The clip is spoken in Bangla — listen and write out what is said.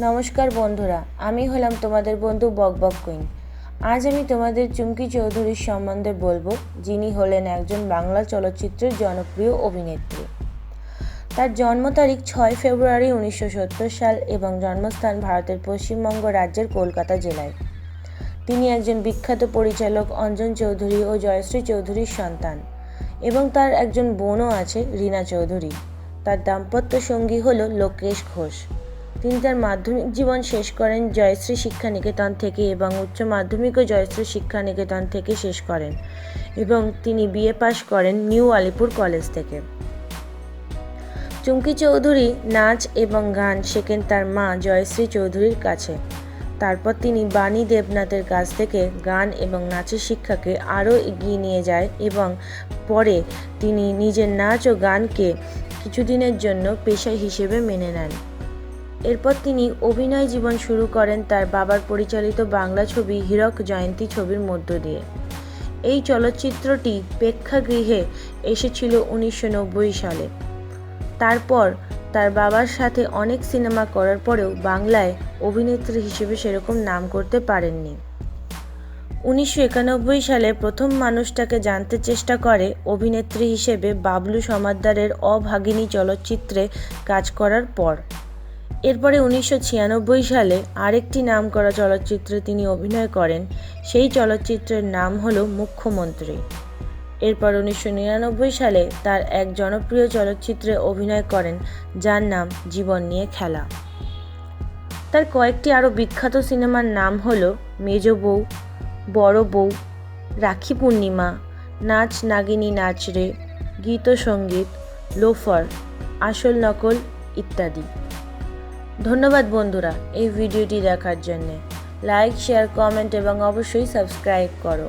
নমস্কার বন্ধুরা, আমি হলাম তোমাদের বন্ধু বক বক কুইন। আজ আমি তোমাদের চুমকি চৌধুরীর সম্বন্ধে বলব, যিনি হলেন একজন বাংলা চলচ্চিত্রের জনপ্রিয় অভিনেত্রী। তার জন্ম তারিখ ছয় ফেব্রুয়ারি উনিশশো সত্তর সাল এবং জন্মস্থান ভারতের পশ্চিমবঙ্গ রাজ্যের কলকাতা জেলায়। তিনি একজন বিখ্যাত পরিচালক অঞ্জন চৌধুরী ও জয়শ্রী চৌধুরীর সন্তান এবং তার একজন বোনও আছে রীনা চৌধুরী। তার দাম্পত্য সঙ্গী হল লোকেশ ঘোষ। তিনি তার মাধ্যমিক জীবন শেষ করেন, জয়শ্রী শিক্ষা নিকেতন থেকে এবং উচ্চ মাধ্যমিকও জয়শ্রী শিক্ষা নিকেতন থেকে শেষ করেন এবং তিনি বিএ পাশ করেন নিউ আলিপুর কলেজ থেকে। চুমকি চৌধুরী নাচ এবং গান শেখেন তার মা জয়শ্রী চৌধুরীর কাছে। তারপর তিনি বাণী দেবনাথের কাছ থেকে গান এবং নাচের শিক্ষাকে আরও এগিয়ে নিয়ে যায় এবং পরে তিনি নিজের নাচ ও গানকে কিছুদিনের জন্য পেশা হিসেবে মেনে নেন। এরপর তিনি অভিনয় জীবন শুরু করেন তার বাবার পরিচালিত বাংলা ছবি হীরক জয়ন্তী ছবির মধ্য দিয়ে। এই চলচ্চিত্রটি প্রেক্ষাগৃহে এসেছিল উনিশশো নব্বই সালে। তারপর তার বাবার সাথে অনেক সিনেমা করার পরেও বাংলায় অভিনেত্রী হিসেবে সেরকম নাম করতে পারেননি। উনিশশো একানব্বই সালে প্রথম মানুষটাকে জানতে চেষ্টা করে অভিনেত্রী হিসেবে বাবলু সমাদ্দারের অভাগিনী চলচ্চিত্রে কাজ করার পর। এরপরে উনিশশো ছিয়ানব্বই সালে আরেকটি নামকরা চলচ্চিত্রে তিনি অভিনয় করেন। সেই চলচ্চিত্রের নাম হলো মুখ্যমন্ত্রী। এরপর উনিশশো নিরানব্বই সালে তার এক জনপ্রিয় চলচ্চিত্রে অভিনয় করেন, যার নাম জীবন নিয়ে খেলা। তার কয়েকটি আরও বিখ্যাত সিনেমার নাম হলো মেজ বউ, বড় বউ, রাখি পূর্ণিমা, নাচ নাগিনী নাচ রে, গীত সংগীত, লোফার, আসল নকল ইত্যাদি। ধন্যবাদ বন্ধুরা এই ভিডিওটি দেখার জন্যে। লাইক শেয়ার কমেন্ট এবং অবশ্যই সাবস্ক্রাইব করো।